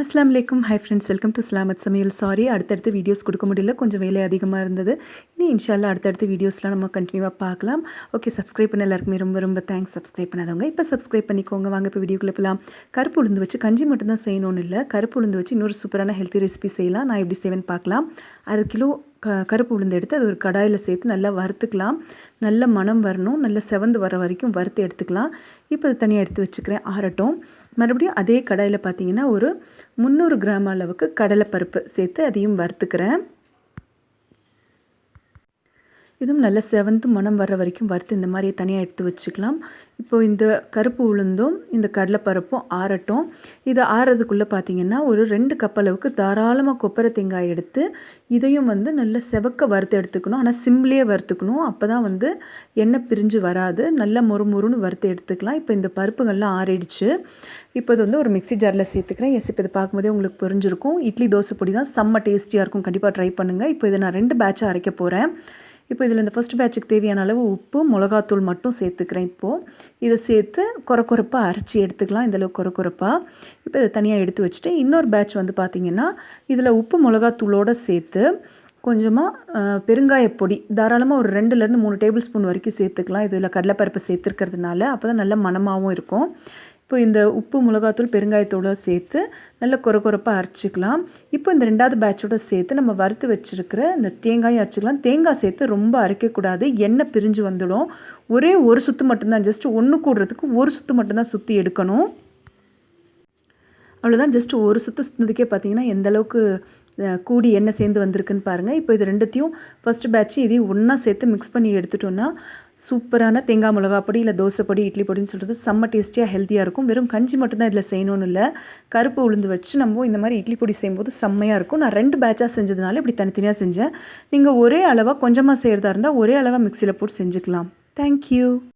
அஸ்லாம் வலைக்கும் hi friends welcome to Salamath சமையல். சாரி அடுத்தடுத்து வீடியோஸ் கொடுக்க முடியல. கொஞ்சம் வேலை அதிகமாக இருந்தது. இனி இன்ஷால்லா அடுத்தடுத்து வீடியோஸ்லாம் நம்ம கண்டினியூவாக பார்க்கலாம். ஓகே சப்ஸ்கிரைப் பண்ண எல்லாருக்குமே ரொம்ப ரொம்ப தேங்க்ஸ் சப்ஸ்கிரைப் பண்ணாதவங்க இப்போ சப்ஸ்கிரைப் பண்ணிக்கோங்க. வாங்க இப்போ வீடியோக்குள்ளே போகலாம் கருப்பு உளுந்து வச்சு கஞ்சி மட்டும்தான் செய்யணும்னு இல்லை. கருப்பு உளுந்து வச்சு இன்னொரு சூப்பரான ஹெல்த்தி ரெசிபி செய்யலாம். நான் எப்படி செய்வேன்னு பார்க்கலாம். அரை கிலோ க கருப்பு உளுந்து எடுத்து அது ஒரு கடாயில் சேர்த்து நல்லா வறுத்துக்கலாம். நல்ல மனம் வரணும். நல்ல செவந்து வர வரைக்கும் வறுத்து எடுத்துக்கலாம். இப்போ அது தனியாக எடுத்து வச்சுக்கிறேன். ஆரட்டும் மறுபடியும் அதே கடாயில் பார்த்தீங்கன்னா ஒரு முந்நூறு கிராம் அளவுக்கு கடலைப்பருப்பு சேர்த்து அதையும் வறுத்துக்கிறேன். இதுவும் நல்ல செவந்து மனம் வர்ற வரைக்கும் வறுத்து இந்த மாதிரி தனியாக எடுத்து வச்சுக்கலாம். இப்போ இந்த கருப்பு உளுந்தும் இந்த கடலைப்பருப்பும் ஆறட்டும். இது ஆறுறதுக்குள்ளே பார்த்தீங்கன்னா ஒரு ரெண்டு கப் அளவுக்கு தாராளமாக கொப்பரை தேங்காய் எடுத்து இதையும் வந்து நல்ல செவக்க வறுத்து எடுத்துக்கணும். ஆனால் சிம்லேயே வறுத்துக்கணும். அப்போ தான் வந்து எண்ணெய் பிரிஞ்சு வராது. நல்ல மொறு மொறுன்னு வறுத்து எடுத்துக்கலாம். இப்போ இந்த பருப்புகள்லாம் ஆறிடுச்சு. இப்போ இது வந்து ஒரு மிக்சி ஜாரில் சேர்த்துக்கிறேன். எஸ் இப்போ இதை பார்க்கும்போதே உங்களுக்கு புரிஞ்சிருக்கும். இட்லி தோசை பொடி தான் செம்ம டேஸ்டியாக இருக்கும். கண்டிப்பாக ட்ரை பண்ணுங்கள் இப்போ இதை நான் ரெண்டு பேட்சாக அரைக்க போகிறேன் இப்போ இதில் இந்த ஃபஸ்ட் பேட்சுக்கு தேவையான அளவு உப்பு மிளகாத்தூள் மட்டும் சேர்த்துக்கிறேன் இப்போது இதை சேர்த்து குறை குறைப்பாக அரைச்சி எடுத்துக்கலாம் இந்தளவு குறை குறைப்பாக இப்போ இதை தனியாக எடுத்து வச்சுட்டு இன்னொரு பேட்ச் வந்து பார்த்திங்கன்னா இதில் உப்பு மிளகாத்தூளோடு சேர்த்து கொஞ்சமாக பெருங்காய பொடி தாராளமாக ஒரு ரெண்டுலேருந்து மூணு டேபிள் ஸ்பூன் வரைக்கும் சேர்த்துக்கலாம். இதில் கடலைப்பருப்பு சேர்த்துருக்கிறதுனால அப்போ தான் நல்ல மனமாகவும் இருக்கும். இப்போ இந்த உப்பு மிளகாத்தூள் பெருங்காயத்தோடு சேர்த்து நல்லா குறை குறைப்பாக அரைச்சிக்கலாம். இப்போ இந்த ரெண்டாவது பேட்சோட சேர்த்து நம்ம வறுத்து வச்சுருக்கிற இந்த தேங்காயும் அரைச்சிக்கலாம். தேங்காய் சேர்த்து ரொம்ப அரைக்கக்கூடாது. எண்ணெய் பிரிஞ்சு வந்துடும். ஒரே ஒரு சுற்று மட்டும்தான். ஜஸ்ட் ஒன்று கூடுறதுக்கு ஒரு சுற்று மட்டும்தான் சுற்றி எடுக்கணும். அவ்வளோதான் ஜஸ்ட் ஒரு சுற்று சுற்றுனதுக்கே பார்த்தீங்கன்னா எந்தளவுக்கு கூடி எண்ணெய் சேர்ந்து வந்திருக்குன்னு பாருங்கள் இப்போ இது ரெண்டுத்தையும் ஃபஸ்ட்டு பேட்ச்சு இதையும் ஒன்றா சேர்த்து மிக்ஸ் பண்ணி எடுத்துட்டோன்னா சூப்பரான தேங்காய் மிளகா பொடி இல்லை தோசை பொடி இட்லி பொடின்னு சொல்கிறது செம்ம டேஸ்டியாக ஹெல்த்தியாக இருக்கும். வெறும் கஞ்சி மட்டும்தான் இதில் செய்யணும்னு இல்லை. கருப்பு உளுந்து வச்சு நம்ம இந்த மாதிரி இட்லி பொடி செய்யும்போது செம்மையாக இருக்கும். நான் ரெண்டு பேட்சாக செஞ்சதுனால இப்படி தனித்தனியாக செஞ்சேன். நீங்கள் ஒரே அளவாக கொஞ்சமாக செய்கிறதா இருந்தால் ஒரே அளவாக மிக்சியில் போட்டு செஞ்சுக்கலாம். தேங்க்யூ